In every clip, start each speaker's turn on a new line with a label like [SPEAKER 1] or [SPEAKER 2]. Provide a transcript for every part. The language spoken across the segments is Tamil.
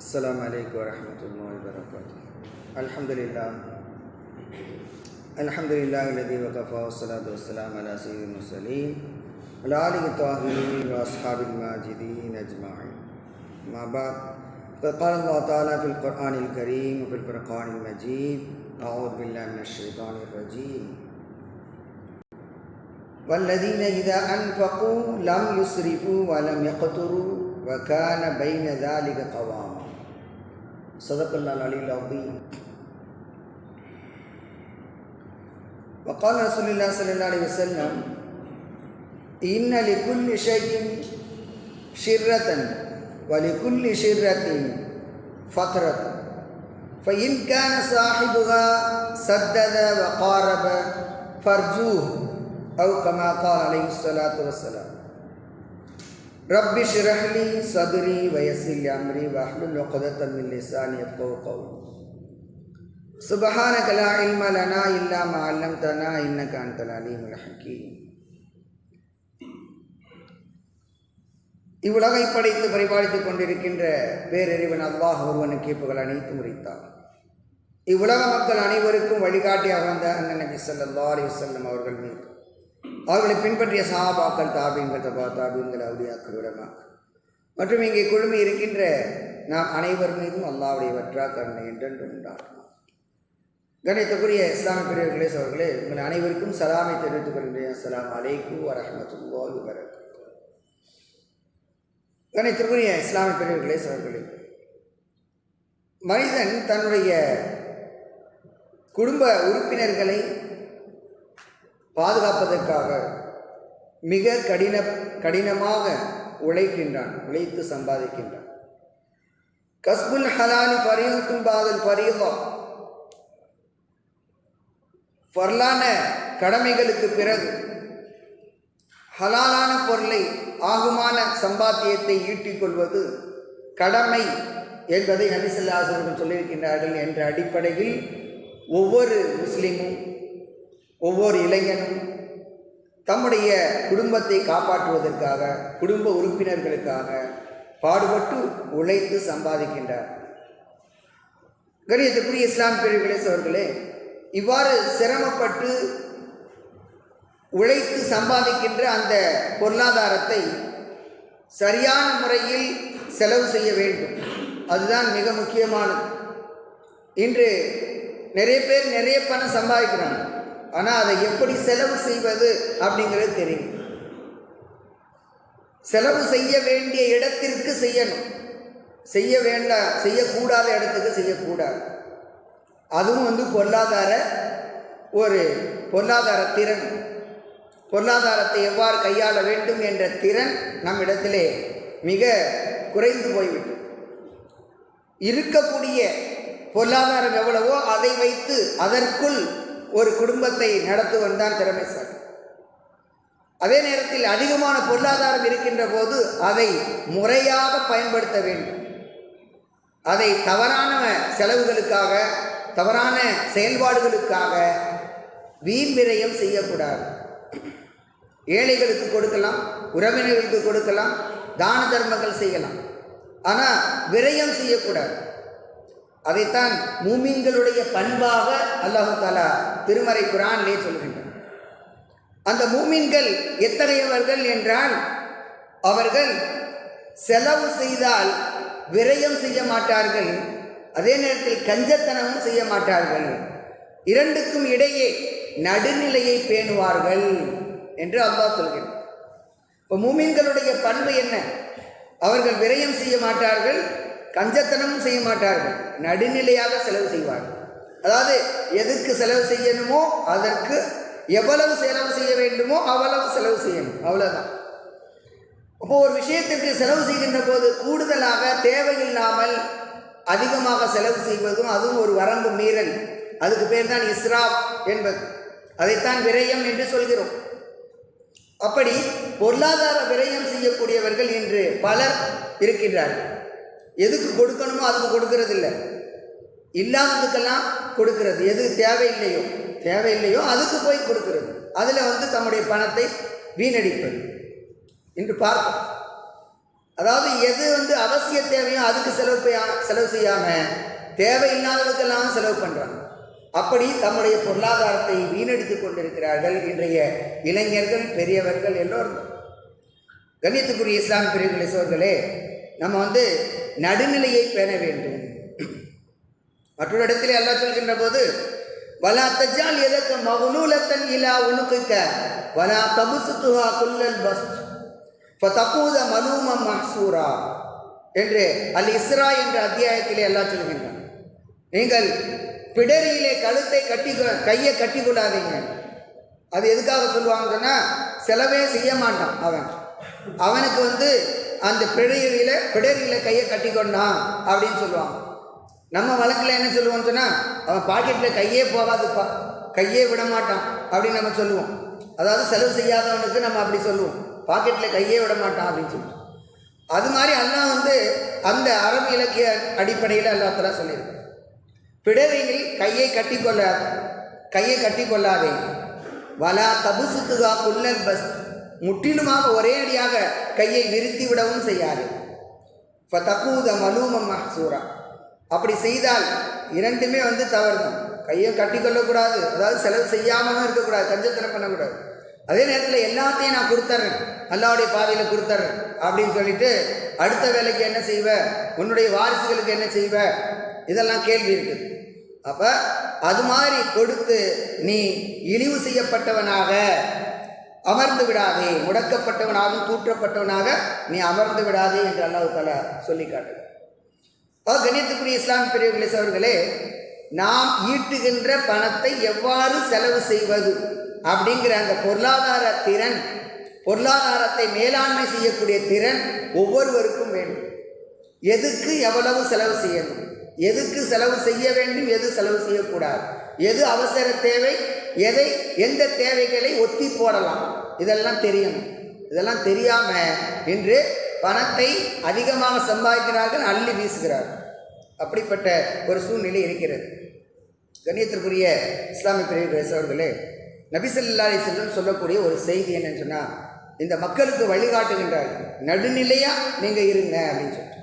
[SPEAKER 1] السلام عليكم ورحمة الله وبركاته. الحمد لله. الحمد لله الذي وكفى والصلاة والسلام على سيد المرسلين وعلى آله الطاهرين وأصحاب الماجدين أجمعين. ما بعد قال الله تعالى في القرآن الكريم وفي الفرقان المجيد أعوذ بالله من الشيطان الرجيم. والذين إذا أنفقوا لم يسرفوا ولم يقتروا وكان بين ذلك قواما صدق الله العلي العظيم. وقال رسول الله صلى الله عليه وسلم إن لكل شيء شرة ولكل شرة فترة فإن كان صاحبها سدد وقارب فارجوه. أو كما قال عليه الصلاة والسلام. ரப்பி ஷிரஹ்லி சதுரி வயசில் அம்ரி வஹ்லுல் உக்தத்தன் மின் லிசானி யஃப்கஹு சுபஹான கலா லா இல்ம லனா இல்லா மா அல்லம்தனா இன்னக அன்தல் அலீமுல் ஹக்கீம் இவ்வுலகை படைத்து பரிபாலித்துக் கொண்டிருக்கின்ற பேரறிவன் அல்லாஹ் ஒருவனுக்கு புகழ் அனைத்து முறைத்தார் இவ்வுலக மக்கள் அனைவருக்கும் வழிகாட்டியாக வந்த அண்ணன் நபி சல்லா அலி அவர்கள் மீது. அவர்களை பின்பற்றிய சஹாபாக்கள் தாபீன்கள் தபா தாபீன்கள் அவுலியாக்கள் உலமா மற்றும் இங்கே குழுமி இருக்கின்ற நாம் அனைவர் மீதும் அல்லாவுடைய வற்றா கருணை என்றென்று உண்டாகும் கணித்தக்குரிய இஸ்லாமிய பிரிவுகளே அவர்களே உங்கள் அனைவருக்கும் சலாமை தெரிவித்துக் கொள்கின்றேன். அஸ்லாம் அலைக்கு வரமத்துல்லாஹி வரக் கணித்திற்குரிய இஸ்லாமிய பிரிவுகளே அவர்களே மனிதன் தன்னுடைய குடும்ப உறுப்பினர்களை பாதுகாப்பதற்காக மிக கடின கடினமாக உழைக்கின்றான் உழைத்து சம்பாதிக்கின்றான். கஸ்புல் ஹலாலி ஃபரீதும் பாதல் ஃபரீதா. வரலான கடமைகளுக்கு பிறகு ஹலாலான பொருளை ஆகுமான சம்பாத்தியத்தை ஈட்டிக் கொள்வது கடமை என்பதை நபிசல்லாசர்கள் சொல்லியிருக்கின்றார்கள் என்ற அடிப்படையில் ஒவ்வொரு முஸ்லீமும் ஒவ்வொரு இளைஞனும் தம்முடைய குடும்பத்தை காப்பாற்றுவதற்காக குடும்ப உறுப்பினர்களுக்காக பாடுபட்டு உழைத்து சம்பாதிக்கின்றார். கணியத்துக்குரிய இஸ்லாம் பிரிவுகளே அவர்களே இவ்வாறு சிரமப்பட்டு உழைத்து சம்பாதிக்கின்ற அந்த பொருளாதாரத்தை சரியான முறையில் செலவு செய்ய வேண்டும். அதுதான் மிக முக்கியமானது. இன்று நிறைய பேர் நிறைய பணம் சம்பாதிக்கிறாங்க. ஆனால் அதை எப்படி செலவு செய்வது அப்படிங்கிறது தெரியும். செலவு செய்ய வேண்டிய இடத்திற்கு செய்யணும். செய்ய வேண்டாம் செய்யக்கூடாத இடத்துக்கு செய்யக்கூடாது. அதுவும் வந்து பொருளாதார ஒரு பொருளாதார திறன். பொருளாதாரத்தை எவ்வாறு கையாள வேண்டும் என்ற திறன் நம்மிடத்திலே மிக குறைந்து போய்விட்டது. இருக்கக்கூடிய பொருளாதாரம் எவ்வளவோ அதை வைத்து அதற்குள் ஒரு குடும்பத்தை நடத்துவன் தான் திறமைசாலி. அதே நேரத்தில் அதிகமான பொருளாதாரம் இருக்கின்ற போது அதை முறையாக பயன்படுத்த வேண்டும். அதை தவறான செலவுகளுக்காக தவறான செயல்பாடுகளுக்காக வீண் விரயம் செய்யக்கூடாது. ஏழைகளுக்கு கொடுக்கலாம் உறவினர்களுக்கு கொடுக்கலாம் தான தர்மங்கள் செய்யலாம். ஆனால் விரயம் செய்யக்கூடாது. அதைத்தான் மூமியங்களுடைய பண்பாக அல்லாஹு தாலா திருமறை குரானிலே சொல்கின்றார் அந்த மூமீன்கள் எத்தகையவர்கள் என்றால் அவர்கள் செலவு செய்தால் விரயம் செய்ய மாட்டார்கள் அதே நேரத்தில் கஞ்சத்தனமும் செய்ய மாட்டார்கள். இரண்டுக்கும் இடையே நடுநிலையை பேணுவார்கள் என்று அல்லாஹ் சொல்கிறார் இப்போ மூமீன்களுடைய பண்பு என்ன? அவர்கள் விரயம் செய்ய மாட்டார்கள் கஞ்சத்தனமும் செய்ய மாட்டார்கள் நடுநிலையாக செலவு செய்வார்கள். அதாவது எதுக்கு செலவு செய்யணுமோ அதற்கு எவ்வளவு செலவு செய்ய வேண்டுமோ அவ்வளவு செலவு செய்யணும். அவ்வளோதான் அப்போ ஒரு விஷயத்திற்கு செலவு செய்கின்ற போது கூடுதலாக தேவையில்லாமல் அதிகமாக செலவு செய்வதும் அதுவும் ஒரு வரம்பு மீறல். அதுக்கு பேர் தான் இஸ்ராப் என்பது. அதைத்தான் விரயம் என்று சொல்கிறோம். அப்படி பொருளாதார விரயம் செய்யக்கூடியவர்கள் இன்று பலர் இருக்கின்றார்கள். எதுக்கு கொடுக்கணுமோ அதுக்கு கொடுக்கறதில்லை. இல்லாததுக்கெல்லாம் கொடுக்கறது. எது தேவையில்லையோ தேவையில்லையோ அதுக்கு போய் கொடுக்கறது. அதில் வந்து தம்முடைய பணத்தை வீணடிப்பது. என்று பார்ப்போம். அதாவது எது வந்து அவசிய தேவையோ அதுக்கு செலவு பெய்யா- செலவு செய்யாமல் தேவையில்லாததுக்கெல்லாம் செலவு பண்ணுறாங்க அப்படி தம்முடைய பொருளாதாரத்தை வீணடித்து கொண்டிருக்கிறார்கள் இன்றைய இளைஞர்கள் பெரியவர்கள் எல்லோரும். கண்ணியத்துக்குரிய இஸ்லாம் பிரிவுகளை சோர்களே நம்ம வந்து நடுநிலையை பேண வேண்டும். மற்றொரு இடத்திலே அல்லாஹ் சொல்கின்ற போது வலா தஜால் எதற்கு மகுலூலத்தன் இலா உனுக்குக்க வலா தபுசுத்துஹா குல்லல் பஸ் தப்பூத மலூமம் மஹ்சூரா என்று அல் இஸ்ரா என்ற அத்தியாயத்திலே எல்லாம் சொல்கின்றான். நீங்கள் பிடரியிலே கழுத்தை கட்டி கையை கட்டி கொள்ளாதீங்க. அது எதுக்காக சொல்லுவாங்கன்னா சொன்னால் செலவே செய்ய மாட்டான் அவன். அவனுக்கு வந்து அந்த பிடரியில பிடரியில கையை கட்டி கொண்டான் அப்படின்னு சொல்லுவாங்க. நம்ம வழக்கில் என்ன சொல்லுவோம் சொன்னால் அவன் பாக்கெட்டில் கையே போகாதுப்பா கையே விட மாட்டான் அப்படின்னு நம்ம சொல்லுவோம். அதாவது செலவு செய்யாதவனுக்கு நம்ம அப்படி சொல்லுவோம். பாக்கெட்டில் கையே விட மாட்டான் அப்படின்னு சொல்லுவோம். அது மாதிரி அல்லாஹ் வந்து அந்த அரபு இலக்கிய அடிப்படையில் அல்லாஹ் சொல்லியிருக்கான். பிடரியில் கையை கட்டிக்கொள்ள கையை கட்டி கொள்ளாதே. வலா தபுசுத்துகா குல்லல் பஸ். முற்றிலுமாக ஒரே அடியாக கையை விரித்தி விடவும் செய்யாது. இப்போ ஃபதகூத மலூமம் மஹ்சூரா. அப்படி செய்தால் இரண்டுமே வந்து தவறு தான் கையை கட்டிக்கொள்ளக்கூடாது அதாவது செலவு செய்யாமலும் இருக்கக்கூடாது. கஞ்சத்தனம் பண்ணக்கூடாது. அதே நேரத்தில் எல்லாத்தையும் நான் கொடுத்துட்றேன் அல்லாவுடைய பாதையில் கொடுத்துட்றேன் அப்படின்னு சொல்லிட்டு அடுத்த வேலைக்கு என்ன செய்வ? உன்னுடைய வாரிசுகளுக்கு என்ன செய்வ? இதெல்லாம் கேள்வி இருக்குது. அப்போ அது மாதிரி கொடுத்து நீ இழிவு செய்யப்பட்டவனாக அமர்ந்து விடாதே. முடக்கப்பட்டவனாகவும் தூற்றப்பட்டவனாக நீ அமர்ந்து விடாதே என்று அல்லாஹ் தாலா சொல்லி காட்டுகிறார் கணியத்துக்குரிய இஸ்லாம் பெரியவர்களே அவர்களே நாம் ஈட்டுகின்ற பணத்தை எவ்வாறு செலவு செய்வது அப்படிங்கிற அந்த பொருளாதார திறன் பொருளாதாரத்தை மேலாண்மை செய்யக்கூடிய திறன் ஒவ்வொருவருக்கும் வேண்டும். எதுக்கு எவ்வளவு செலவு செய்யணும்? எதுக்கு செலவு செய்ய வேண்டும்? எது செலவு செய்யக்கூடாது? எது அவசர தேவை? எதை எந்த தேவைகளை ஒத்தி போடலாம்? இதெல்லாம் தெரியணும். இதெல்லாம் தெரியாம இன்று பணத்தை அதிகமாக சம்பாதிக்கிறார்கள் அள்ளி வீசுகிறார்கள். அப்படிப்பட்ட ஒரு சூழ்நிலை இருக்கிறது. கண்ணியத்திற்குரிய இஸ்லாமிய பிரிவு அவர்களே நபிசல்லா செல்லம் சொல்லக்கூடிய ஒரு செய்தி என்னன்னு சொன்னால் இந்த மக்களுக்கு வழிகாட்டுகின்றார்கள் நடுநிலையாக நீங்கள் இருங்க அப்படின்னு சொல்லிட்டு.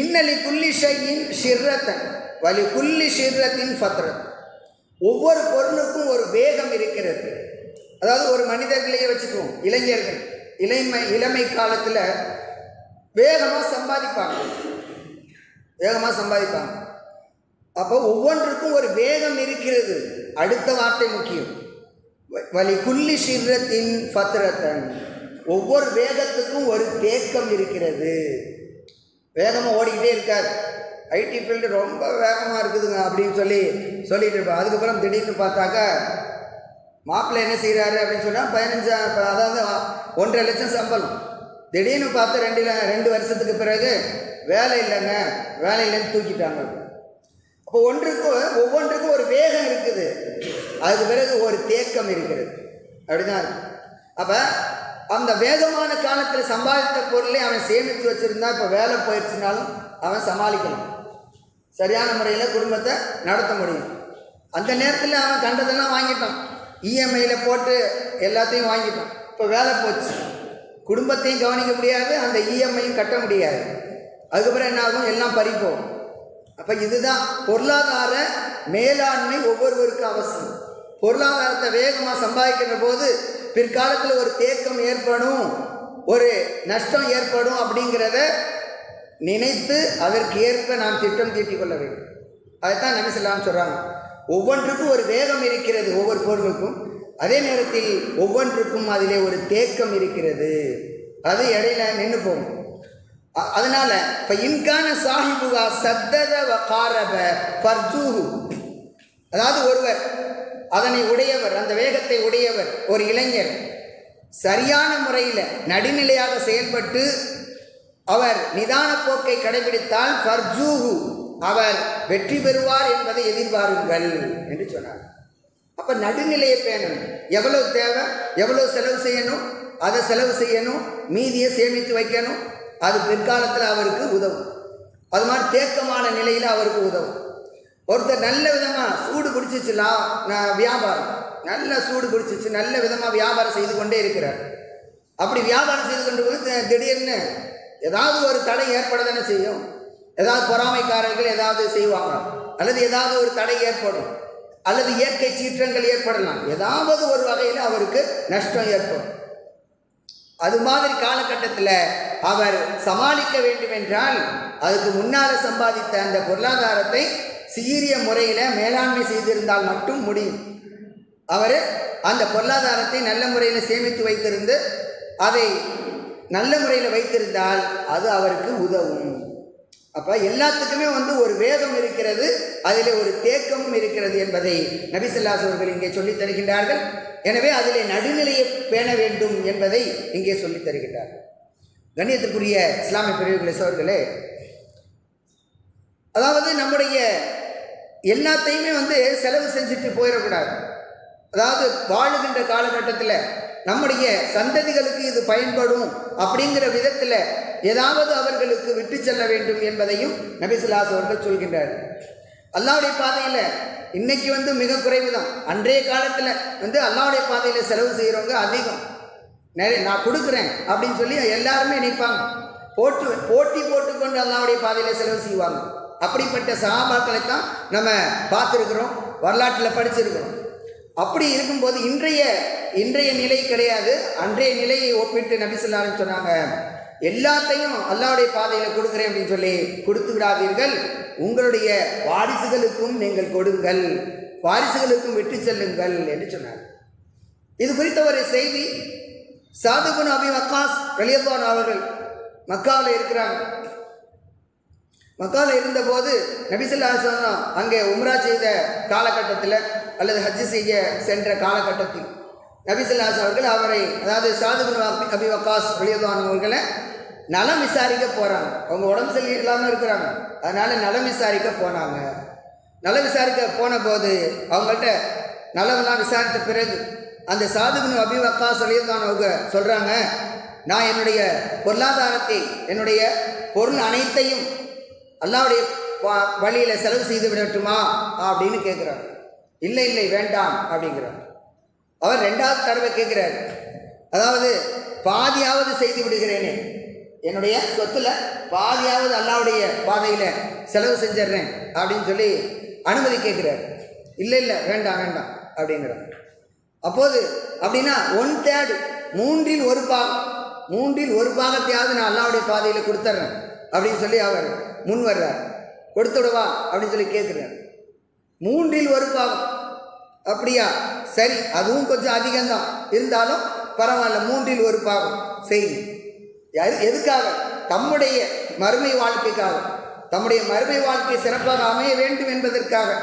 [SPEAKER 1] இன்னலி குல்லி ஷையின் ஷிர்ரத்தன் வலி குல்லி ஷிர்ரத்தின் ஃபத்ரத். ஒவ்வொரு பொருளுக்கும் ஒரு வேகம் இருக்கிறது. அதாவது ஒரு மனிதர்களையே வச்சுக்குவோம் இளைஞர்கள். இளமை இளமை காலத்தில் வேகமாக சம்பாதிப்பாங்க. வேகமாக சம்பாதிப்பாங்க. அப்போ ஒவ்வொன்றுக்கும் ஒரு வேகம் இருக்கிறது. அடுத்த வார்த்தை முக்கியம். வ- வலி குல்லி ஷிர்ரத்தின் ஃபத்ரத்தன். ஒவ்வொரு வேகத்துக்கும் ஒரு தேக்கம் இருக்கிறது. வேகமாக ஓடிக்கிட்டே இருக்காது ஐடி ஃபீல்டு ரொம்ப வேகமாக இருக்குதுங்க அப்படின்னு சொல்லி சொல்லிட்டு இருப்பேன் அதுக்கப்புறம் திடீர்னு பார்த்தாக்கா மாப்பிள்ளை என்ன செய்கிறாரு அப்படின்னு சொன்னால் பதினஞ்சா அதாவது ஒன்றரை லட்சம் சம்பளம். திடீர்னு பார்த்து ரெண்டு ரெண்டு வருஷத்துக்கு பிறகு வேலை இல்லைங்க. வேலை இல்லைன்னு தூக்கிட்டாங்க. அப்போ ஒன்றுக்கு ஒவ்வொன்றுக்கும் ஒரு வேகம் இருக்குது. அதுக்கு பிறகு ஒரு தேக்கம் இருக்கிறது. அப்படிதான் அப்போ அந்த வேகமான காலத்தில் சம்பாதித்த பொருளை அவன் சேமித்து வச்சுருந்தா இப்போ வேலை போயிடுச்சுனாலும் அவன் சமாளிக்கணும். சரியான முறையில் குடும்பத்தை நடத்த முடியும். அந்த நேரத்தில் அவன் கண்டதெல்லாம் வாங்கிட்டான். இஎம்ஐயில் போட்டு எல்லாத்தையும் வாங்கிட்டான். இப்போ வேலை போச்சு. குடும்பத்தையும் கவனிக்க முடியாது அந்த இஎம்ஐயும் கட்ட முடியாது. அதுக்கப்புறம் என்ன ஆகும்? எல்லாம் பறிப்போம். அப்போ இதுதான் பொருளாதார மேலாண்மை ஒவ்வொருவருக்கும் அவசியம். பொருளாதாரத்தை வேகமாக சம்பாதிக்கிற போது பிற்காலத்தில் ஒரு தேக்கம் ஏற்படும் ஒரு நஷ்டம் ஏற்படும் அப்படிங்கிறத நினைத்து அதற்கு ஏற்ப நாம் திட்டம் தீட்டிக் கொள்ள வேண்டும். அதைத்தான் நபி சொல்லாம் சொல்கிறாங்க ஒவ்வொன்றுக்கும் ஒரு வேகம் இருக்கிறது ஒவ்வொரு பொருளுக்கும். அதே நேரத்தில் ஒவ்வொன்றுக்கும் அதிலே ஒரு தேக்கம் இருக்கிறது. அது இடையில நின்று போகும். அதனால இப்போ இன்கான சாஹிபுகா சத்தத காரப ஃபர்ஜூஹு. அதாவது ஒருவர் அதனை உடையவர் அந்த வேகத்தை உடையவர் ஒரு இளைஞர் சரியான முறையில் நடுநிலையாக செயல்பட்டு அவர் நிதான போக்கை கடைபிடித்தால் ஃபர்ஜூஹு அவர் வெற்றி பெறுவார் என்பதை எதிர்பாருங்கள் என்று சொன்னார். அப்போ நடுநிலையை பேணணும் எவ்வளவு தேவை? எவ்வளவு செலவு செய்யணும்? அதை செலவு செய்யணும்? மீதியை சேமித்து வைக்கணும்? அது பிற்காலத்தில் அவருக்கு உதவும். அது மாதிரி தேக்கமான நிலையில் அவருக்கு உதவும். ஒருத்தர் நல்ல விதமாக சூடு பிடிச்சிச்சு லா நான் வியாபாரம். நல்ல சூடு பிடிச்சிச்சு நல்ல விதமாக வியாபாரம் செய்து கொண்டே இருக்கிறார். அப்படி வியாபாரம் செய்து கொண்டு போது திடீர்னு ஏதாவது ஒரு தடை ஏற்பட தானே செய்யும். ஏதாவது பொறாமைக்காரர்கள் ஏதாவது செய்வாங்க. அல்லது ஏதாவது ஒரு தடை ஏற்படும். அல்லது இயற்கை சீற்றங்கள் ஏற்படலாம். ஏதாவது ஒரு வகையில் அவருக்கு நஷ்டம் ஏற்படும். அது மாதிரி காலகட்டத்தில் அவர் சமாளிக்க வேண்டும் என்றால் அதுக்கு முன்னால் சம்பாதித்த அந்த பொருளாதாரத்தை சீரிய முறையில் மேலாண்மை செய்திருந்தால் மட்டும் முடியும். அவர் அந்த பொருளாதாரத்தை நல்ல முறையில் சேமித்து வைத்திருந்து அதை நல்ல முறையில் வைத்திருந்தால் அது அவருக்கு உதவும். அப்போ எல்லாத்துக்குமே வந்து ஒரு வேதம் இருக்கிறது அதில் ஒரு தேக்கமும் இருக்கிறது என்பதை நபிசல்லாஸ் அவர்கள் இங்கே சொல்லித் தருகின்றார்கள். எனவே அதிலே நடுநிலையை பேண வேண்டும் என்பதை இங்கே சொல்லித் தருகின்றார்கள். கண்ணியத்திற்குரிய இஸ்லாமிய பிரிவுகளை சோர்களே. அதாவது நம்முடைய எல்லாத்தையுமே வந்து செலவு செஞ்சுட்டு போயிடக்கூடாது. அதாவது வாழுகின்ற காலகட்டத்தில் நம்முடைய சந்ததிகளுக்கு இது பயன்படும் அப்படிங்கிற விதத்தில் ஏதாவது அவர்களுக்கு விட்டு செல்ல வேண்டும் என்பதையும் நபிசுல்லாஸ் அவர்கள் சொல்கின்றார் அல்லாவுடைய பாதையில் இன்னைக்கு வந்து மிக குறைவு தான் அன்றைய காலத்தில் வந்து அல்லாவுடைய பாதையில் செலவு செய்கிறவங்க அதிகம். நிறைய நான் கொடுக்குறேன் அப்படின்னு சொல்லி எல்லாருமே நினைப்பாங்க போட்டு போட்டி போட்டுக்கொண்டு அல்லாவுடைய பாதையில் செலவு செய்வாங்க. அப்படிப்பட்ட சகாபாக்களை தான் நம்ம பார்த்துருக்குறோம் வரலாற்றில் படிச்சிருக்கிறோம். அப்படி இருக்கும்போது இன்றைய இன்றைய நிலை கிடையாது. அன்றைய நிலையை ஒப்பிட்டு நபிசுல்லான்னு சொன்னாங்க எல்லாத்தையும் அல்லாவுடைய பாதையில் கொடுக்குறேன் அப்படின்னு சொல்லி கொடுத்து விடாதீர்கள் உங்களுடைய வாரிசுகளுக்கும் நீங்கள் கொடுங்கள். வாரிசுகளுக்கும் விட்டு செல்லுங்கள் என்று சொன்னார் இது குறித்த ஒரு செய்தி. சாதுபுன் அபி வக்காஸ் வெளியப்பான் அவர்கள் மக்காவில் இருக்கிறாங்க. மக்காவில் இருந்தபோது நபிசுல்லா அங்கே உம்ரா செய்த காலகட்டத்தில் அல்லது ஹஜ்ஜு செய்ய சென்ற காலகட்டத்தில் நபிசுல்லாஸ் அவர்கள் அவரை அதாவது சாதுகுன் அபி வக்காஸ் வெளியப்பான் அவர்களை நலம் விசாரிக்க போகிறாங்க அவங்க உடம்பு சரி இல்லாமல் இருக்கிறாங்க. அதனால் நலம் விசாரிக்க போனாங்க. நலம் விசாரிக்க போன போது அவங்கள்ட்ட நலம்லாம் விசாரித்த பிறகு அந்த சாதுகுனு அபி வக்கா வெளியப்பான் அவங்க சொல்கிறாங்க நான் என்னுடைய பொருளாதாரத்தை என்னுடைய பொருள் அனைத்தையும் அல்லாவுடைய வழியில் செலவு செய்து விடட்டுமா? அப்படின்னு கேட்குறார் இல்லை இல்லை வேண்டாம் அப்படிங்கிறார். அவர் ரெண்டாவது தடவை கேட்குறார் அதாவது பாதியாவது செய்து விடுகிறேனே. என்னுடைய சொத்தில் பாதியாவது அல்லாவுடைய பாதையில் செலவு செஞ்சிடுறேன் அப்படின்னு சொல்லி அனுமதி கேட்குறார் இல்லை இல்லை வேண்டாம் வேண்டாம் அப்படிங்கிறார். அப்போது அப்படின்னா ஒன் தேர்டு மூன்றில் ஒரு பாகம் மூன்றில் ஒரு பாகத்தையாவது நான் அல்லாவுடைய பாதையில் கொடுத்துட்றேன் அப்படின்னு சொல்லி அவர் முன் வர்றார். கொடுத்துடுவா அப்படின்னு சொல்லி கேட்குறார். மூன்றில் ஒரு பாகம். அப்படியா? சரி அதுவும் கொஞ்சம் அதிகம்தான். இருந்தாலும் பரவாயில்ல மூன்றில் ஒரு பாகம். செய்யுங்க யாரு எதுக்காக? தம்முடைய மறுமை வாழ்க்கைக்காக. தம்முடைய மறுமை வாழ்க்கை சிறப்பாக அமைய வேண்டும் என்பதற்காக.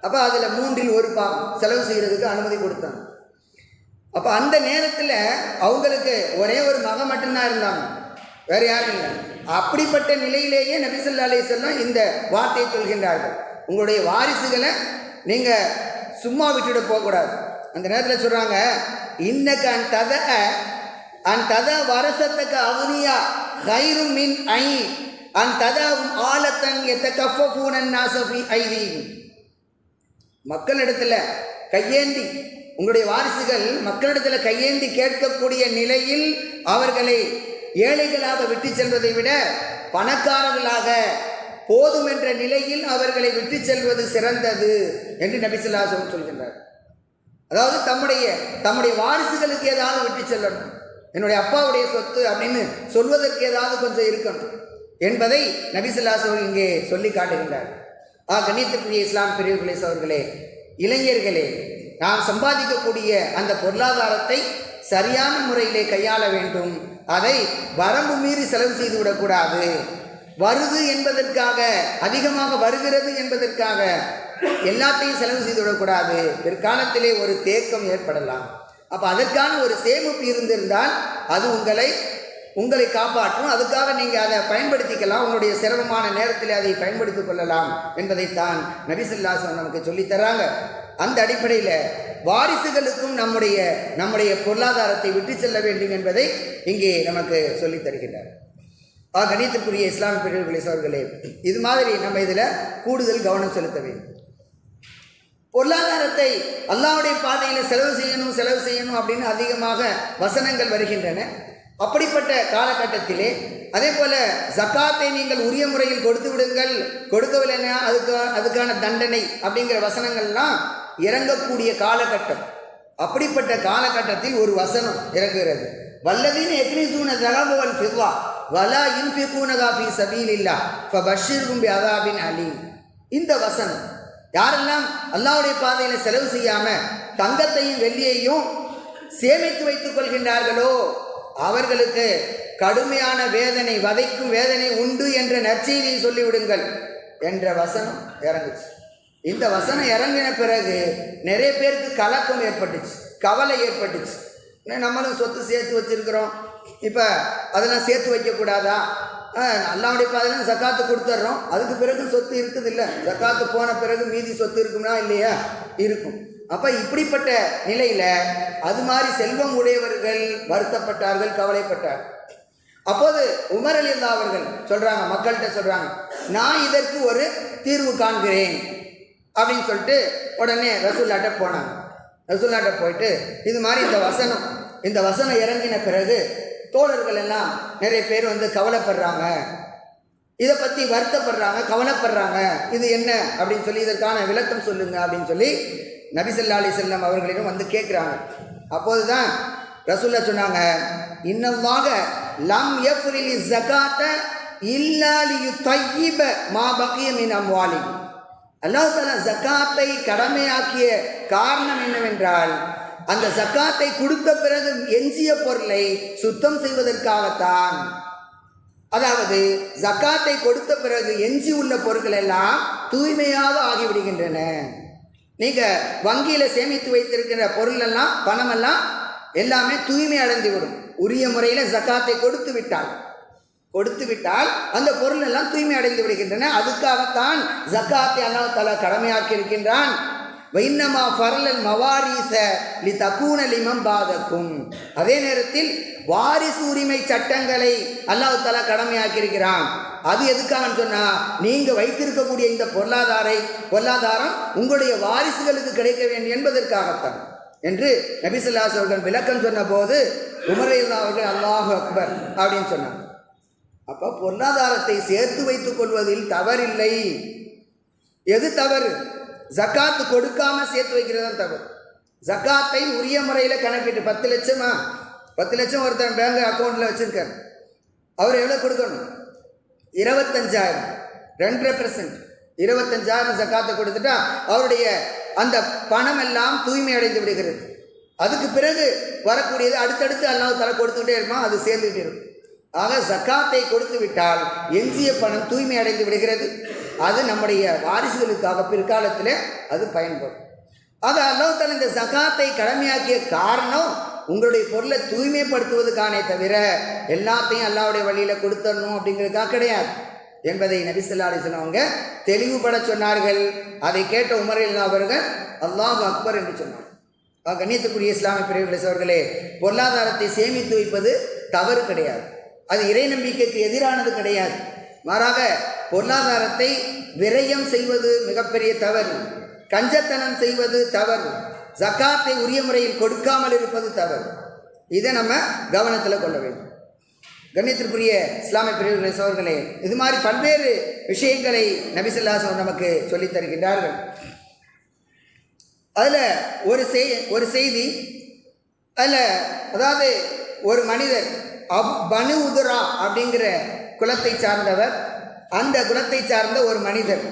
[SPEAKER 1] அப்போ அதில் மூன்றில் ஒரு பாகம். செலவு செய்கிறதுக்கு அனுமதி கொடுத்தாங்க அப்போ அந்த நேரத்தில் அவங்களுக்கு ஒரே ஒரு மகன் மட்டும்தான் இருந்தாங்க. வேற யாரும் இல்லை. அப்படிப்பட்ட நிலையிலேயே நபிசல்லா அலி சொல்லாம் இந்த வார்த்தையை சொல்கின்றார்கள். உங்களுடைய வாரிசுகளை நீங்கள் சும்மா விட்டுட போகக்கூடாது அந்த நேரத்தில் சொல்கிறாங்க இன்னக்கு அன் தத அன் தத வரசத்துக்கு அவனியா கைரு மின் ஐ அன் தத ஆலத்தன் எத்த கஃபூனன் நாசஃபி ஐதி மக்களிடத்தில் கையேந்தி உங்களுடைய வாரிசுகள் மக்களிடத்தில் கையேந்தி கேட்கக்கூடிய நிலையில் அவர்களை ஏழைகளாக விட்டு செல்வதை விட பணக்காரர்களாக போதும் என்ற நிலையில் அவர்களை விட்டு செல்வது சிறந்தது என்று நபிசுல்லாசம் சொல்கின்றார். அதாவது தம்முடைய தம்முடைய வாரிசுகளுக்கு ஏதாவது விட்டு செல்லணும். என்னுடைய அப்பாவுடைய சொத்து அப்படின்னு சொல்வதற்கு ஏதாவது கொஞ்சம் இருக்கணும் என்பதை நபிசுல்லாசம் இங்கே சொல்லி காட்டுகின்றார். ஆ கணித்துக்குரிய இஸ்லாம் பிரிவுகளை அவர்களே இளைஞர்களே நாம் சம்பாதிக்கக்கூடிய அந்த பொருளாதாரத்தை சரியான முறையிலே கையாள வேண்டும். அதை வரம்பு மீறி செலவு செய்து விடக்கூடாது. வருது என்பதற்காக அதிகமாக வருகிறது என்பதற்காக எல்லாத்தையும் செலவு செய்து விடக்கூடாது. பிற்காலத்திலே ஒரு தேக்கம் ஏற்படலாம். அப்போ அதற்கான ஒரு சேமிப்பு இருந்திருந்தால் அது உங்களை உங்களை காப்பாற்றும். அதுக்காக நீங்கள் அதை பயன்படுத்திக்கலாம். உங்களுடைய சிரமமான நேரத்தில் அதை பயன்படுத்திக் கொள்ளலாம் என்பதைத்தான் நபிசுல்லாசன் நமக்கு சொல்லித்தராங்க அந்த அடிப்படையில் வாரிசுகளுக்கும் நம்முடைய நம்முடைய பொருளாதாரத்தை விட்டு செல்ல வேண்டும் என்பதை இங்கே நமக்கு சொல்லித் தருகின்றார். ஆ கணியத்திற்குரிய இஸ்லாமிய பிரிவுகளை சோர்களே இது மாதிரி நம்ம இதில் கூடுதல் கவனம் செலுத்த வேண்டும். பொருளாதாரத்தை அல்லாவுடைய பாதையில் செலவு செய்யணும் செலவு செய்யணும் அப்படின்னு அதிகமாக வசனங்கள் வருகின்றன. அப்படிப்பட்ட காலகட்டத்திலே அதே போல் ஜக்காத்தை நீங்கள் உரிய முறையில் கொடுத்து விடுங்கள் கொடுக்கவில்லைன்னா அதுக்கு அதுக்கான தண்டனை அப்படிங்கிற வசனங்கள்லாம் இறங்கக்கூடிய காலகட்டம். அப்படிப்பட்ட காலகட்டத்தில் ஒரு வசனம் இறங்குகிறது. வல்லதீன் எக்னிசூன ஜகாபுவல் ஃபிர்வா வலா இன்ஃபிகூனகா ஃபி சபீலில்லா பஷீர் கும்பி அதாபின் அலீம். இந்த வசனம் யாரெல்லாம் அல்லாவுடைய பாதையில் செலவு செய்யாமல் தங்கத்தையும் வெள்ளியையும் சேமித்து வைத்துக் கொள்கின்றார்களோ அவர்களுக்கு கடுமையான வேதனை வதைக்கும் வேதனை உண்டு என்ற நற்செய்தியை சொல்லிவிடுங்கள் என்ற வசனம் இறங்குச்சு. இந்த வசனம் இறங்கின பிறகு நிறைய பேருக்கு கலக்கம் ஏற்பட்டுச்சு கவலை ஏற்பட்டுச்சு. நம்மளும் சொத்து சேர்த்து வச்சிருக்கிறோம். இப்போ அதெல்லாம் சேர்த்து வைக்கக்கூடாதா? அல்லாவுடைய பாதையில் சக்காத்து கொடுத்துட்றோம் அதுக்கு பிறகு சொத்து இருக்குது இல்லை சக்காத்து போன பிறகு மீதி சொத்து இருக்கும்னா இல்லையா? இருக்கும். அப்போ இப்படிப்பட்ட நிலையில் அது மாதிரி செல்வம் உடையவர்கள் வருத்தப்பட்டார்கள் கவலைப்பட்டார்கள் அப்போது உமர் அலி அவர்கள் சொல்கிறாங்க மக்கள்கிட்ட சொல்கிறாங்க நான் இதற்கு ஒரு தீர்வு காண்கிறேன் அப்படின்னு சொல்லிட்டு உடனே ரசூல்லாட்ட போனாங்க. ரசூல்லாட்ட போயிட்டு இது மாதிரி இந்த வசனம் இந்த வசனம் இறங்கின பிறகு தோழர்கள் எல்லாம் நிறைய பேர் வந்து கவலைப்படுறாங்க. இதை பற்றி வருத்தப்படுறாங்க கவலைப்படுறாங்க. இது என்ன? அப்படின்னு சொல்லி இதற்கான விளக்கம் சொல்லுங்க அப்படின்னு சொல்லி நபிசல்லா அலி செல்லம் அவர்களிடம் வந்து கேட்குறாங்க. அப்போது தான் ரசூல்லா சொன்னாங்க இன்னமாக லம் எஃப்ரிலி ஜகாத்த இல்லாலியு தையிப மா பக்கியமின் அம்வாலி. அல்லாஹ் தாலா ஜக்காத்தை கடமையாக்கிய காரணம் என்னவென்றால் அந்த ஜக்காத்தை கொடுத்த பிறகு எஞ்சிய பொருளை சுத்தம் செய்வதற்காகத்தான். அதாவது ஜக்காத்தை கொடுத்த பிறகு எஞ்சி உள்ள பொருட்கள் எல்லாம் தூய்மையாக ஆகிவிடுகின்றன. நீங்கள் வங்கியில் சேமித்து வைத்திருக்கிற பொருளெல்லாம் பணமெல்லாம் எல்லாமே தூய்மை அடைந்து விடும். உரிய முறையில் ஜக்காத்தை கொடுத்து விட்டால். கொடுத்து விட்டால் அந்த பொருள் எல்லாம் தூய்மை அடைந்து விடுகின்றன. அதுக்காகத்தான் ஜக்காத்தை அல்லாஹ் தலா கடமையாக்கி இருக்கின்றான். வைன்னமா ஃபரலல் மவாரிச லி தக்கூன லிமம் பாதக்கும் அதே நேரத்தில் வாரிசு உரிமை சட்டங்களை அல்லாஹு தலா கடமையாக்கியிருக்கிறான். அது எதுக்காகன்னு சொன்னால் நீங்கள் வைத்திருக்கக்கூடிய இந்த பொருளாதாரை பொருளாதாரம் உங்களுடைய வாரிசுகளுக்கு கிடைக்க வேண்டும் என்பதற்காகத்தான். என்று நபிசுல்லாஸ் அவர்கள் விளக்கம் சொன்ன போது உமரையில்லா அவர்கள் அல்லாஹ் அக்பர் அப்படின்னு சொன்னாங்க. அப்போ பொருளாதாரத்தை சேர்த்து வைத்துக் கொள்வதில் தவறில்லை. எது தவறு? ஜக்காத்து கொடுக்காம சேர்த்து வைக்கிறது தான் தவறு. ஜக்காத்தை உரிய முறையில் கணக்கிட்டு பத்து லட்சமா? பத்து லட்சம் ஒருத்தன் பேங்க் அக்கௌண்ட்டில் வச்சுருக்காரு. அவர் எவ்வளோ கொடுக்கணும்? இருபத்தஞ்சாயிரம். ரெண்டரை பெர்சன்ட் இருபத்தஞ்சாயிரம் ஜக்காத்தை கொடுத்துட்டா அவருடைய அந்த பணம் எல்லாம் தூய்மை அடைந்து விடுகிறது. அதுக்கு பிறகு வரக்கூடியது அடுத்தடுத்து அல்லாஹ் தலை கொடுத்துக்கிட்டே இருப்பான் அது சேர்ந்துக்கிட்டே இருக்கும். ஆக ஜக்காத்தை கொடுத்து விட்டால் எஞ்சிய பணம் தூய்மை அடைந்து விடுகிறது. அது நம்முடைய வாரிசுகளுக்காக பிற்காலத்தில் அது பயன்படும். அது அல்லாஹ் இந்த சகாத்தை கடமையாக்கிய காரணம் உங்களுடைய பொருளை தூய்மைப்படுத்துவதற்கானே தவிர எல்லாத்தையும் அல்லாவுடைய வழியில் கொடுத்துடணும் அப்படிங்கிறதுக்காக கிடையாது. என்பதை நபிசல்லாடி சொன்னவங்க தெளிவுபட சொன்னார்கள். அதை கேட்ட உமரில் அவர்கள் அல்லாஹ் அக்பர் என்று சொன்னார் கண்ணியத்துக்குரிய இஸ்லாமிய பிரிவுகளை அவர்களே பொருளாதாரத்தை சேமித்து வைப்பது தவறு கிடையாது. அது இறை நம்பிக்கைக்கு எதிரானது கிடையாது. மாறாக பொருளாதாரத்தை விரயம் செய்வது மிகப்பெரிய தவறு. கஞ்சத்தனம் செய்வது தவறு. ஜக்காத்தை உரிய முறையில் கொடுக்காமல் இருப்பது தவறு. இதை நம்ம கவனத்தில் கொள்ள வேண்டும். கண்ணியத்திற்குரிய இஸ்லாமிய பிரிவுகளை சோர்களே இது மாதிரி பல்வேறு விஷயங்களை நபிசல்லாசம் நமக்கு சொல்லித் தருகின்றார்கள். அதில் ஒரு செய் ஒரு செய்தி அதில் அதாவது ஒரு மனிதர் அப் பனு உதுரா அப்படிங்கிற குலத்தை சார்ந்தவர் அந்த குலத்தை சார்ந்த ஒரு மனிதர்.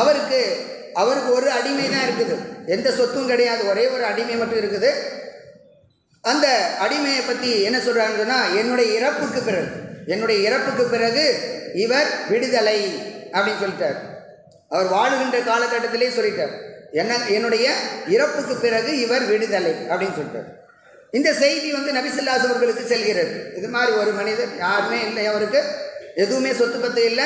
[SPEAKER 1] அவருக்கு அவருக்கு ஒரு அடிமை தான் இருக்குது. எந்த சொத்தும் கிடையாது. ஒரே ஒரு அடிமை மட்டும் இருக்குது. அந்த அடிமையை பற்றி என்ன சொல்கிறாங்கன்னு சொன்னால் என்னுடைய இறப்புக்கு பிறகு என்னுடைய இறப்புக்கு பிறகு இவர் விடுதலை அப்படின்னு சொல்லிட்டார். அவர் வாழுகின்ற காலகட்டத்திலே சொல்லிட்டார். என்ன என்னுடைய இறப்புக்கு பிறகு இவர் விடுதலை அப்படின்னு சொல்லிட்டார். இந்த செய்தி வந்து நபிசுல்லாஸ் அவர்களுக்கு செல்கிறது. இது மாதிரி ஒரு மனிதர் யாருமே இல்லை அவருக்கு. எதுவுமே சொத்து பத்து இல்லை.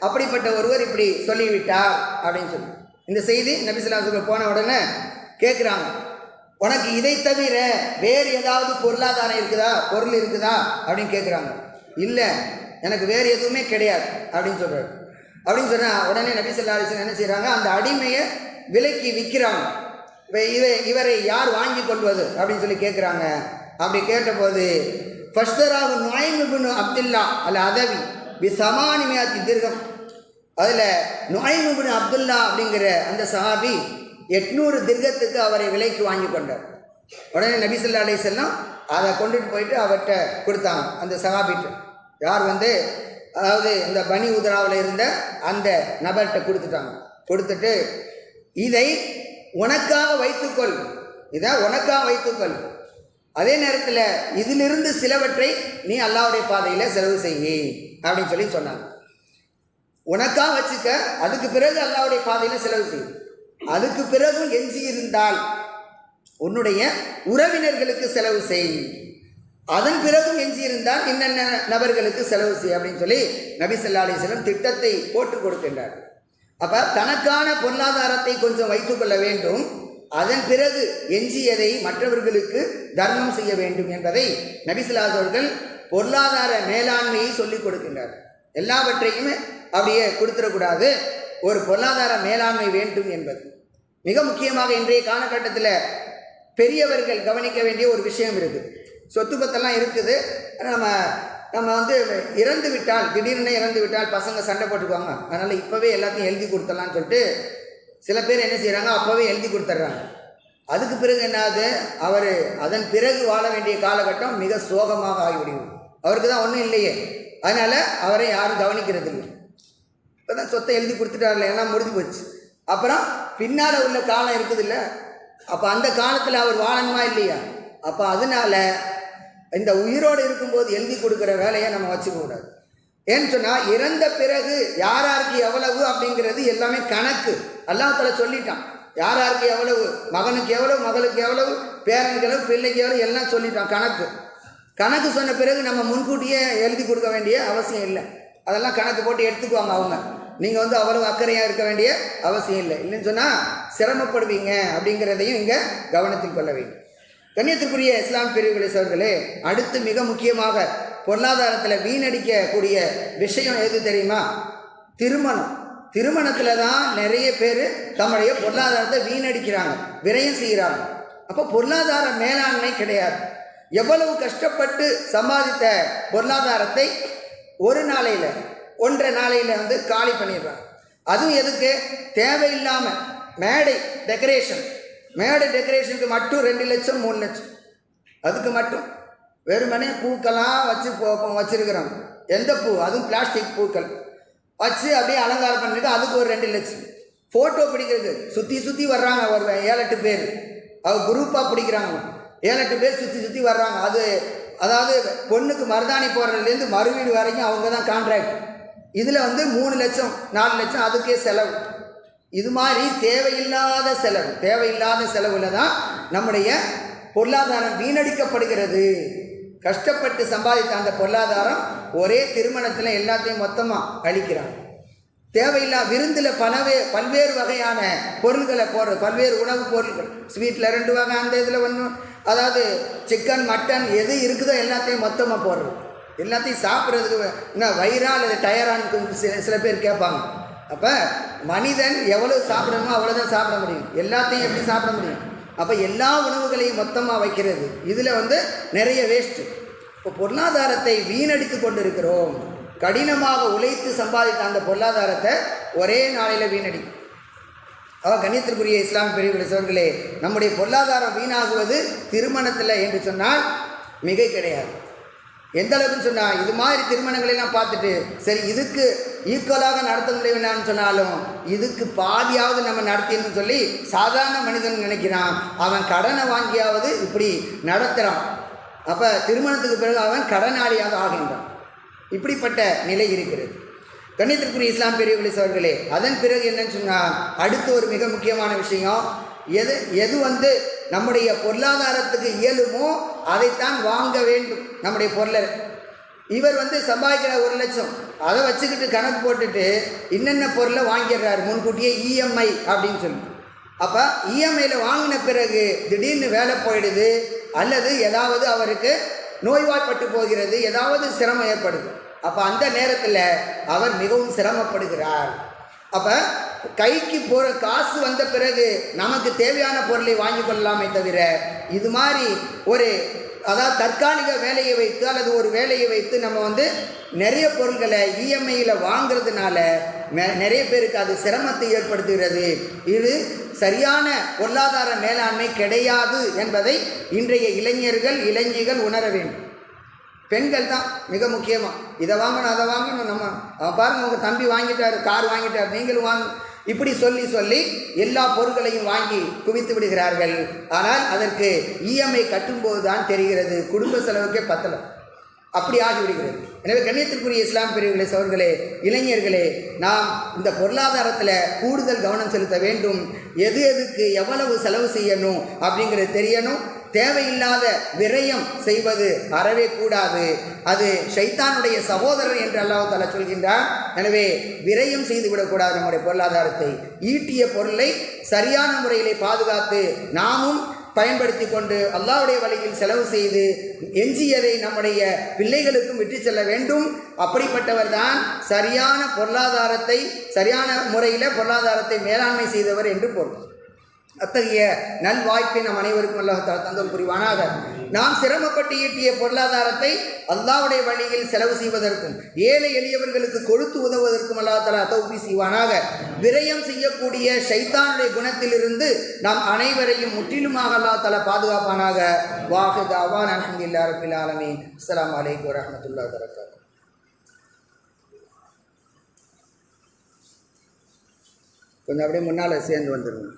[SPEAKER 1] அப்படிப்பட்ட ஒருவர் இப்படி சொல்லிவிட்டார் அப்படின்னு சொல்லி. இந்த செய்தி நபிசல்லாஸ் போன உடனே கேட்குறாங்க. உனக்கு இதை தவிர வேறு ஏதாவது பொருளாதாரம் இருக்குதா? பொருள் இருக்குதா? அப்படின்னு கேட்குறாங்க. இல்லை எனக்கு வேறு எதுவுமே கிடையாது அப்படின்னு சொல்கிறார் அப்படின்னு சொன்னால் உடனே நபி சொல்லா அலிஸ்லாம் என்ன செய்கிறாங்க அந்த அடிமையை விலைக்கு விற்கிறாங்க இப்போ இவை இவரை யார் வாங்கி கொள்வது? அப்படின்னு சொல்லி கேட்குறாங்க. அப்படி கேட்டபோது ஃபஸ்தராகு நுழைமுபின் அப்துல்லா அல்ல அதவி பி சமானிமியாத்தி தீர்க்கம். அதில் நுழைமுபின் அப்துல்லா அப்படிங்கிற அந்த சஹாபி எட்நூறு திர்கத்துக்கு அவரை விலைக்கு வாங்கி கொண்டார். உடனே நபிசல்லா அலி செல்லாம் அதை கொண்டுட்டு போயிட்டு அவர்கிட்ட கொடுத்தாங்க அந்த சஹாபிட்டு யார் வந்து அதாவது இந்த பனி உதராவில் இருந்த அந்த நபர்கிட்ட கொடுத்துட்டாங்க. கொடுத்துட்டு இதை உனக்காக வைத்துக்கொள். இதை உனக்காக வைத்துக்கொள். அதே நேரத்தில் இதிலிருந்து சிலவற்றை நீ அல்லாவுடைய பாதையில் செலவு செய்யி அப்படின்னு சொல்லி சொன்னாங்க. உனக்காக வச்சுக்க அதுக்கு பிறகு அல்லாவுடைய பாதையில் செலவு செய். அதுக்கு பிறகும் எஞ்சி இருந்தால் உன்னுடைய உறவினர்களுக்கு செலவு செய். அதன் பிறகும் எஞ்சி இருந்தால் என்னென்ன நபர்களுக்கு செலவு செய் அப்படின்னு சொல்லி நபி சொல்லா அலிஸ்லம் திட்டத்தை போட்டு கொடுக்கின்றார். அப்போ தனக்கான பொருளாதாரத்தை கொஞ்சம் வைத்துக்கொள்ள வேண்டும். அதன் பிறகு எஞ்சியதை மற்றவர்களுக்கு தர்மம் செய்ய வேண்டும் என்பதை நபிசுல்லாஸ் அவர்கள் பொருளாதார மேலாண்மையை சொல்லிக் கொடுக்கின்றார். எல்லாவற்றையுமே அப்படியே கொடுத்துடக்கூடாது. ஒரு பொருளாதார மேலாண்மை வேண்டும் என்பது. மிக முக்கியமாக இன்றைய காலகட்டத்தில் பெரியவர்கள் கவனிக்க வேண்டிய ஒரு விஷயம் இருக்குது. சொத்து பத்தெல்லாம் இருக்குது. நம்ம நம்ம வந்து இறந்து விட்டால் திடீர்னு இறந்து விட்டால் பசங்க சண்டை போட்டுக்குவாங்க. அதனால் இப்போவே எல்லாத்தையும் எழுதி கொடுத்தலாம்னு சொல்லிட்டு சில பேர் என்ன செய்கிறாங்க அப்போவே எழுதி கொடுத்துட்றாங்க அதுக்கு பிறகு என்னாது? அவர் அதன் பிறகு வாழ வேண்டிய காலகட்டம் மிக சோகமாக ஆகிவிடும் அவருக்கு தான் ஒன்றும் இல்லையே. அதனால் அவரை யாரும் கவனிக்கிறது இல்லை இப்போ தான் சொத்தை எழுதி கொடுத்துட்டார்ல எல்லாம் முடிஞ்சு போச்சு. அப்புறம் பின்னால் உள்ள காலம் இருக்குது இல்லை அப்போ அந்த காலத்தில் அவர் வாழணுமா இல்லையா? அப்போ அதனால இந்த உயிரோடு இருக்கும்போது எழுதி கொடுக்குற வேலையை நம்ம வச்சுக்க கூடாது. ஏன்னு சொன்னால் இறந்த பிறகு யார் யாருக்கு எவ்வளவு அப்படிங்கிறது எல்லாமே கணக்கு. அல்லாஹால சொல்லிட்டான். யார் யாருக்கு எவ்வளவு? மகனுக்கு எவ்வளவு? மகளுக்கு எவ்வளவு? பேரனுக்கு எவ்வளவு? பிள்ளைக்கு எவ்வளவு? எல்லாம் சொல்லிட்டான் கணக்கு. கணக்கு சொன்ன பிறகு நம்ம முன்கூட்டியே எழுதி கொடுக்க வேண்டிய அவசியம் இல்லை. அதெல்லாம் கணக்கு போட்டு எடுத்துக்குவாங்க அவங்க. நீங்கள் வந்து அவ்வளவு அக்கறையாக இருக்க வேண்டிய அவசியம் இல்லை. இல்லைன்னு சொன்னால் சிரமப்படுவீங்க அப்படிங்கிறதையும் இங்கே கவனத்தில் கொள்ள வேண்டும். கண்ணியத்திற்குரிய இஸ்லாம் பிரிவுகளை சவர்களே அடுத்து மிக முக்கியமாக பொருளாதாரத்தில் வீணடிக்கக்கூடிய விஷயம் எது தெரியுமா? திருமணம். திருமணத்தில் தான் நிறைய பேர் தம்முடைய பொருளாதாரத்தை வீணடிக்கிறாங்க விரயம் செய்கிறாங்க. அப்போ பொருளாதார மேலாண்மை கிடையாது. எவ்வளவு கஷ்டப்பட்டு சம்பாதித்த பொருளாதாரத்தை ஒரு நாளையில் ஒன்றரை நாளையில் வந்து காலி பண்ணிடுறாங்க. அதுவும் எதுக்கு? தேவையில்லாமல் மேடை டெக்கரேஷன் மேடை டெக்கரேஷனுக்கு மட்டும் ரெண்டு லட்சம் மூணு லட்சம். அதுக்கு மட்டும். வெறுமனே பூக்கெல்லாம் வச்சு வச்சுருக்குறாங்க வச்சுருக்குறோம். எந்த பூ? அதுவும் பிளாஸ்டிக் பூக்கள். வச்சு அப்படியே அலங்காரம் பண்ணிட்டு அதுக்கு ஒரு ரெண்டு லட்சம். ஃபோட்டோ பிடிக்கிறது சுற்றி சுற்றி வர்றாங்க ஒரு ஏழு எட்டு பேர். அவங்க குரூப்பாக பிடிக்கிறாங்க. ஏழு எட்டு பேர் சுற்றி சுற்றி வர்றாங்க. அது அதாவது பொண்ணுக்கு மருதாணி போடுறதுலேருந்து மறுவீடு வரைக்கும் அவங்க தான் கான்ட்ராக்ட் இதில் வந்து மூணு லட்சம் நாலு லட்சம் அதுக்கே செலவு. இது மாதிரி தேவையில்லாத செலவு. தேவையில்லாத செலவில் தான் நம்முடைய பொருளாதாரம் வீணடிக்கப்படுகிறது. கஷ்டப்பட்டு சம்பாதித்த அந்த பொருளாதாரம் ஒரே திருமணத்தில் எல்லாத்தையும் மொத்தமாக அழிக்கிறாங்க. தேவையில்லா விருந்தில் பலவே பல்வேறு வகையான பொருள்களை போடுறது பல்வேறு உணவுப் பொருட்கள் ஸ்வீட்டில் ரெண்டு வகை அந்த இதில் ஒன்று அதாவது சிக்கன் மட்டன் எது இருக்குதோ எல்லாத்தையும் மொத்தமாக போடுறது. எல்லாத்தையும் சாப்பிட்றதுக்கு என்ன வயிறா அல்லது டயரான்னு சில சில பேர் கேட்பாங்க. அப்போ மனிதன் எவ்வளோ சாப்பிடணுமோ அவ்வளோதான் சாப்பிட முடியும். எல்லாத்தையும் எப்படி சாப்பிட முடியும்? அப்போ எல்லா உணவுகளையும் மொத்தமாக வைக்கிறது. இதில் வந்து நிறைய வேஸ்ட்டு இப்போ பொருளாதாரத்தை வீணடித்து கொண்டு இருக்கிறோம் கடினமாக உழைத்து சம்பாதித்த அந்த பொருளாதாரத்தை ஒரே நாளையில் வீணடிக்கும். அவள் கண்ணியத்திற்குரிய இஸ்லாம் பெரியவர்களே சோர்களே நம்முடைய பொருளாதாரம் வீணாகுவது திருமணத்தில் என்று சொன்னால் மிகை கிடையாது. எந்த அளவுக்குன்னு சொன்னால் இது மாதிரி திருமணங்களை எல்லாம் பார்த்துட்டு சரி இதுக்கு ஈக்குவலாக நடத்த முடியவேண்டாம்னு சொன்னாலும் இதுக்கு பாதியாவது நம்ம நடத்தின்னு சொல்லி சாதாரண மனிதன் நினைக்கிறான். அவன் கடனை வாங்கியாவது இப்படி நடத்துகிறான் அப்போ திருமணத்துக்கு பிறகு அவன் கடனாளியாக ஆகின்றான். இப்படிப்பட்ட நிலை இருக்கிறது. கண்ணியத்திற்குரிய இஸ்லாம் பெரியவர்களே அவர்களே அதன் பிறகு என்னன்னு சொன்னால் அடுத்து ஒரு மிக முக்கியமான விஷயம் எது எது வந்து நம்முடைய பொருளாதாரத்துக்கு இயலுமோ அதைத்தான் வாங்க வேண்டும் நம்முடைய பொருளை. இவர் வந்து சம்பாதிக்கிற ஒரு லட்சம். அதை வச்சுக்கிட்டு கணக்கு போட்டுட்டு என்னென்ன பொருளை வாங்கிடுறாரு? முன்கூட்டியே இஎம்ஐ அப்படின்னு சொல்லி. அப்போ இஎம்ஐயில் வாங்கின பிறகு திடீர்னு வேலை போயிடுது அல்லது ஏதாவது அவருக்கு நோய்வாய்ப்பட்டு போகிறது ஏதாவது சிரமம் ஏற்படுது. அப்போ அந்த நேரத்தில் அவர் மிகவும் சிரமப்படுகிறார். அப்போ கைக்கு போகிற காசு வந்த பிறகு நமக்கு தேவையான பொருளை வாங்கி கொள்ளலாமே தவிர இது மாதிரி ஒரு அதாவது தற்காலிக வேலையை வைத்து அல்லது ஒரு வேலையை வைத்து நம்ம வந்து நிறைய பொருட்களை இஎம்ஐயில் வாங்குறதுனால நிறைய பேருக்கு அது சிரமத்தை ஏற்படுத்துகிறது. இது சரியான பொருளாதார மேலாண்மை கிடையாது என்பதை இன்றைய இளைஞர்கள் இளைஞிகள் உணர வேண்டும். பெண்கள் தான் மிக முக்கியமாக இதை வாங்கணும் அதை வாங்கணும் நம்ம பாருங்கள் உங்கள் தம்பி வாங்கிட்டார் கார் வாங்கிட்டார் நீங்களும் வாங்க இப்படி சொல்லி சொல்லி எல்லா பொருட்களையும் வாங்கி குவித்து விடுகிறார்கள். ஆனால் அதற்கு இஎம்ஐ கட்டும்போது தான் தெரிகிறது. குடும்ப செலவுக்கே பத்தலை. அப்படி ஆகிவிடுகிறது. எனவே கண்ணியத்திற்குரிய இஸ்லாம் பிரிவுகளே சவர்களே இளைஞர்களே நாம் இந்த பொருளாதாரத்தில் கூடுதல் கவனம் செலுத்த வேண்டும். எது எதுக்கு எவ்வளவு செலவு செய்யணும் அப்படிங்கிறது தெரியணும். தேவையில்லாத விரயம் செய்வது அறவே கூடாது. அது ஷைத்தானுடைய சகோதரர் என்று அல்லாஹ் தாலா சொல்கின்றார் எனவே விரயம் செய்து விடக்கூடாது நம்முடைய பொருளாதாரத்தை. ஈட்டிய பொருளை சரியான முறையிலே பாதுகாத்து நாமும் பயன்படுத்தி கொண்டு அல்லாவுடைய வழியில் செலவு செய்து எஞ்சியதை நம்முடைய பிள்ளைகளுக்கும் விட்டு செல்ல வேண்டும். அப்படிப்பட்டவர் தான் சரியான பொருளாதாரத்தை சரியான முறையில் பொருளாதாரத்தை மேலாண்மை செய்தவர் என்று பொருள். அத்தகைய நல்வாய்ப்பை நம் அனைவருக்கும் அல்லாஹ் தந்தல் புரிவானாக. நாம் சிரமப்பட்டு ஈட்டிய பொருளாதாரத்தை அல்லாவுடைய வழியில் செலவு செய்வதற்கும் ஏழை எளியவர்களுக்கு கொடுத்து உதவுவதற்கும் அல்லாஹ் தஆலா செய்வானாக. விரயம் செய்யக்கூடிய ஷைத்தானுடைய குணத்திலிருந்து நாம் அனைவரையும் முற்றிலுமாக அல்லா தஆலா பாதுகாப்பானாக. வாஹு தாவான் அல்ஹம்துலில்லாஹி ரப்பில் ஆலமீன். அஸ்லாம் அலைக்கும் வரமத்துல்லா வபரகாத்துஹு. கொஞ்சம் அப்படியே முன்னால் சேர்ந்து வந்துடுங்க